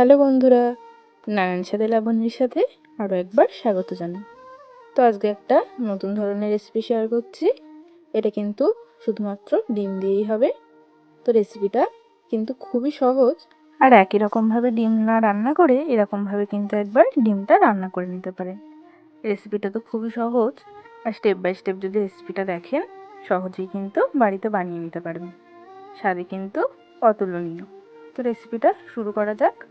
Hello বন্ধুরা, নারায়ণ সাথে লাবণ্যের সাথে আরও একবার স্বাগত জানাই। তো আজকে একটা নতুন ধরনের রেসিপি শেয়ার করছি। এটা কিন্তু শুধুমাত্র ডিম দিয়েই হবে। তো রেসিপিটা কিন্তু খুবই সহজ। আর একই রকমভাবে ডিম না রান্না করে এরকমভাবে কিন্তু একবার ডিমটা রান্না করে নিতে পারেন। রেসিপিটা তো খুবই সহজ। আর স্টেপ বাই স্টেপ যদি রেসিপিটা দেখেন, সহজেই কিন্তু বাড়িতে বানিয়ে নিতে পারবেন। স্বাদে কিন্তু অতুলনীয়। তো রেসিপিটা শুরু করা যাক।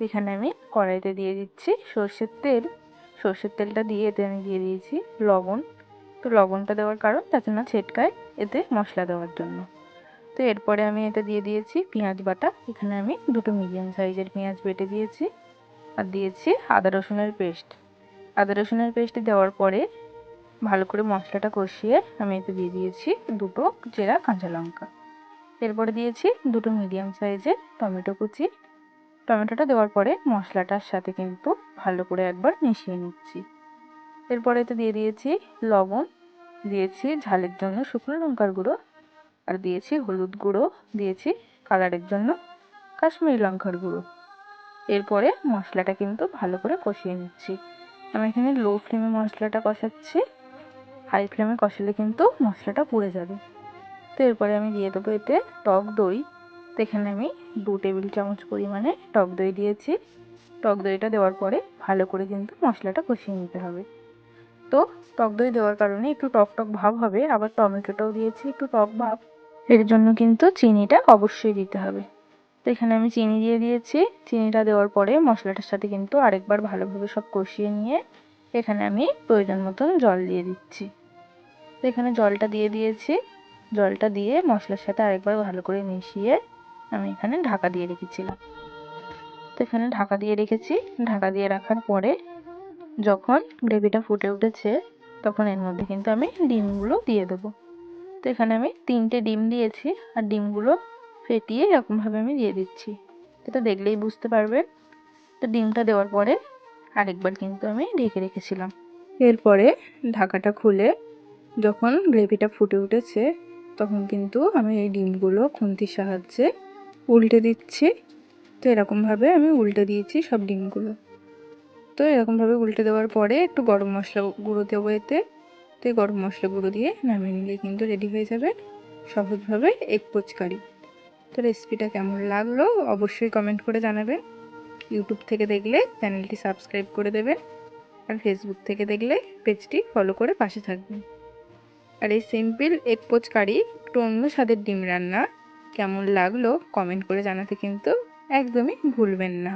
এখানে আমি কড়াইতে দিয়ে দিচ্ছি সর্ষের তেল। সর্ষের তেলটা দিয়ে এতে আমি দিয়ে দিয়েছি লবণ। তো লবণটা দেওয়ার কারণ যাতে না ছেটকায় এতে মশলা দেওয়ার জন্য। তো এরপরে আমি এটা দিয়ে দিয়েছি পেঁয়াজ বাটা। এখানে আমি দুটো মিডিয়াম সাইজের পেঁয়াজ বেটে দিয়েছি আর দিয়েছি আদা রসুনের পেস্ট। আদা রসুনের পেস্ট দেওয়ার পরে ভালো করে মশলাটা কষিয়ে আমি এতে দিয়ে দিয়েছি দুটো জেরা কাঁচা লঙ্কা। এরপরে দিয়েছি দুটো মিডিয়াম সাইজের টমেটো কুচি। টমেটোটা দেওয়ার পরে মশলাটার সাথে কিন্তু ভালো করে একবার মিশিয়ে নিচ্ছি। এরপরে এতে দিয়ে দিয়েছি লবণ, দিয়েছি ঝালের জন্য শুকনো লঙ্কার গুঁড়ো, আর দিয়েছি হলুদ গুঁড়ো, দিয়েছি কালারের জন্য কাশ্মীরি লঙ্কার গুঁড়ো। এরপরে মশলাটা কিন্তু ভালো করে কষিয়ে নিচ্ছি। আমি এখানে লো ফ্লেমে মশলাটা কষাচ্ছি হাই ফ্লেমে কষালে কিন্তু মশলাটা পুড়ে যাবে। তো এরপরে আমি দিয়ে দেবো এতে টক দই তো এখানে আমি দু টেবিল চামচ পরিমাণে টক দই দিয়েছি। টক দইটা দেওয়ার পরে ভালো করে কিন্তু মশলাটা কষিয়ে নিতে হবে। তো টক দই দেওয়ার কারণে একটু টক টক ভাব হবে, আবার টমেটোটাও দিয়েছি একটু টক ভাব। এর জন্য কিন্তু চিনিটা অবশ্যই দিতে হবে। তো এখানে আমি চিনি দিয়ে দিয়েছি। চিনিটা দেওয়ার পরে মশলাটার সাথে কিন্তু আরেকবার ভালোভাবে সব কষিয়ে নিয়ে এখানে আমি প্রয়োজন মতন জল দিয়ে দিচ্ছি। তো এখানে জলটা দিয়ে দিয়েছি। জলটা দিয়ে মশলার সাথে আরেকবার ভালো করে মিশিয়ে আমি এখানে ঢাকা দিয়ে রেখেছিলাম। তো এখানে ঢাকা দিয়ে রেখেছি। ঢাকা দিয়ে রাখার পরে যখন গ্রেভিটা ফুটে উঠেছে, তখন এর মধ্যে কিন্তু আমি ডিমগুলো দিয়ে দেবো। তো এখানে আমি তিনটে ডিম দিয়েছি আর ডিমগুলো ফেটিয়ে এরকমভাবে আমি দিয়ে দিচ্ছি। এটা দেখলেই বুঝতে পারবেন। তো ডিমটা দেওয়ার পরে আরেকবার কিন্তু আমি ঢেকে রেখেছিলাম। এরপরে ঢাকাটা খুলে যখন গ্রেভিটা ফুটে উঠেছে, তখন কিন্তু আমি এই ডিমগুলো খুন্তির সাহায্যে উল্টে দিচ্ছি। তো এরকমভাবে আমি উল্টে দিয়েছি সব ডিমগুলো। তো এরকমভাবে উল্টে দেওয়ার পরে একটু গরম মশলা গুঁড়ো দেবো এতে। তো এই গরম মশলা গুঁড়ো দিয়ে নামিয়ে নিলে কিন্তু রেডি হয়ে যাবে সহজভাবে এগ পোচকারি তো রেসিপিটা কেমন লাগল অবশ্যই কমেন্ট করে জানাবেন। ইউটিউব থেকে দেখলে চ্যানেলটি সাবস্ক্রাইব করে দেবেন। আর ফেসবুক থেকে দেখলে পেজটি ফলো করে পাশে থাকবেন। আর এই সিম্পল এগ পোচকারি একটু অন্য স্বাদের ডিম রান্না কেমন লাগল কমেন্ট করে জানাতে কিন্তু একদমই ভুলবেন না।